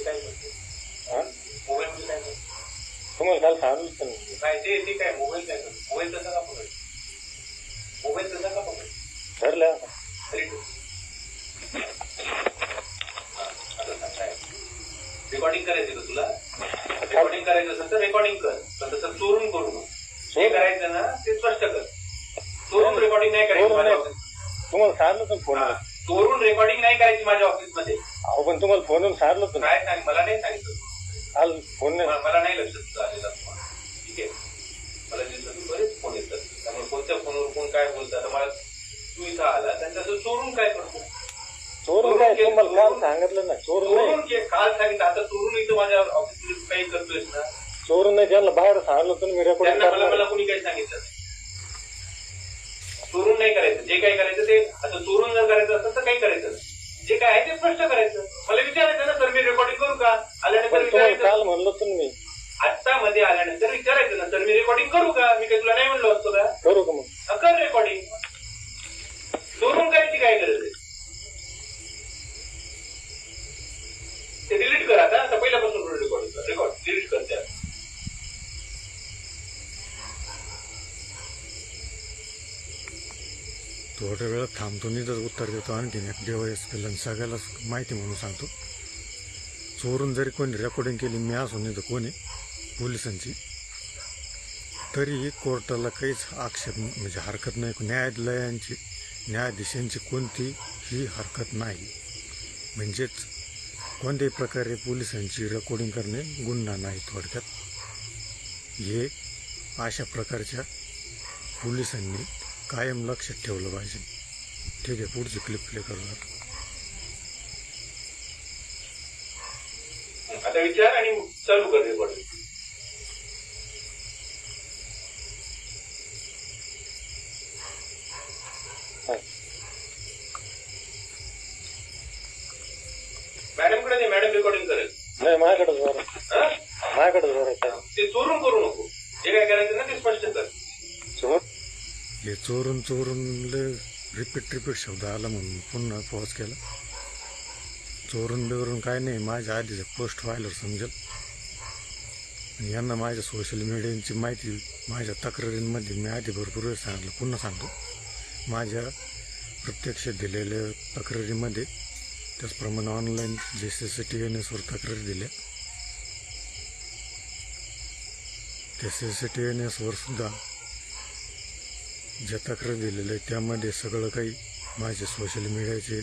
काय करते हा? मोबाईल मध्ये काय तुम्हाला काल सांगितलं. काय ते ते काय? मोबाईल काय मोबाईल तसा का पकड मोबाईल तसा का पकड ठरलं रेकॉर्डिंग करायचं का तुला? रेकॉर्डिंग करायचं असेल तर रेकॉर्डिंग कर. पण तसं चोरून करू जे करायचं ना ते स्पष्ट कर. चोरून रेकॉर्डिंग नाही करायची नाही. तुम्हाला सांगितलं फोन नाही करायची माझ्या ऑफिसमध्ये. अहो पण तुम्हाला फोनवरून सांगितलं होतं ना. काय सांग मला नाही सांगितलं. काल फोन नाही. मला मला नाही लक्षात आलेला फोन. ठीक आहे? मला दिवसातून बरेच फोन येतात. त्यामुळे कोणत्या फोनवर कोण काय बोलतात आता मला तू इथं आला त्यांच्याचं चोरून काय करतो? चोरून काय? तुम्हाला काल सांगितलं ना चोरून नाही चोरून के काल. सांगितलं. आता चोरून इथं माझ्या ऑफिसमध्ये काही करतोयस ना? चोरून नाही त्यांना बाहेर सांगितलं होतं ना मी रेकॉर्डिंग त्यांना मला कोणी काही सांगितलं नाही. चोरून नाही करायचं. जे काही करायचं ते आता चोरून जर करायचं असेल तर काही करायचं नाही. जे काय आहे ते स्पष्ट करायचं मला विचारायचं ना सर मी रेकॉर्डिंग करू का आल्यानंतर काल म्हणलं होतं ना मी. आत्ता मध्ये आल्यानंतर विचारायचं ना. सर मी रेकॉर्डिंग करू का? मी काही तुला नाही म्हणलो असतो का? करू का मग? कर रेकॉर्डिंग चोरून करायची काय गरज आहे? ते डिलीट कर आता. आता पहिल्यापासून रेकॉर्डिंग कर. रेकॉर्ड डिलीट कर त्या थोड्या वेळात थांबतो. नाही तर उत्तर देतो आणखीन एक पेला सगळ्याला माहिती म्हणून सांगतो. चोरून जरी कोणी रेकॉर्डिंग केली मी असून नाही तर कोणी पोलिसांची तरीही कोर्टाला काहीच आक्षेप म्हणजे हरकत नाही. न्यायालयांची न्यायाधीशांची कोणतीही हरकत नाही. म्हणजेच कोणत्याही प्रकारे पोलिसांची रेकॉर्डिंग करणे गुन्हा नाही थोडक्यात. हे अशा प्रकारच्या पोलिसांनी कायम लक्षात ठेवलं पाहिजे. ठीक आहे पुढची क्लिप प्ले करणार आता विचार आणि चालू कर रेकॉर्डिंग मॅडमकडे नाही मॅडम रेकॉर्डिंग करेल. नाही माझ्याकडे जोर हा? माझ्याकडे जोर आहे ते चोरून करू नको. जे काय करायचं ना ते स्पष्ट कर. चोर? हे चोरून चोरून रिपीट रिपीट शब्द आला म्हणून पुन्हा पॉज केला. चोरून बिवरून काय नाही माझ्या आधीचं पोस्ट व्हायला समजेल. आणि यांना माझ्या सोशल मीडियाची माहिती माझ्या तक्रारींमध्ये मी आधी भरपूर वेळ सांगितलं पुन्हा सांगतो. माझ्या प्रत्यक्ष दिलेल्या तक्रारीमध्ये त्याचप्रमाणे ऑनलाईन जे सी सी टी एन एसवर तक्रारी दिल्या. त्या सी सी टी एन एसवर सुद्धा ज्या तक्रारी दिलेल्या आहे त्यामध्ये सगळं काही माझे सोशल मीडियाचे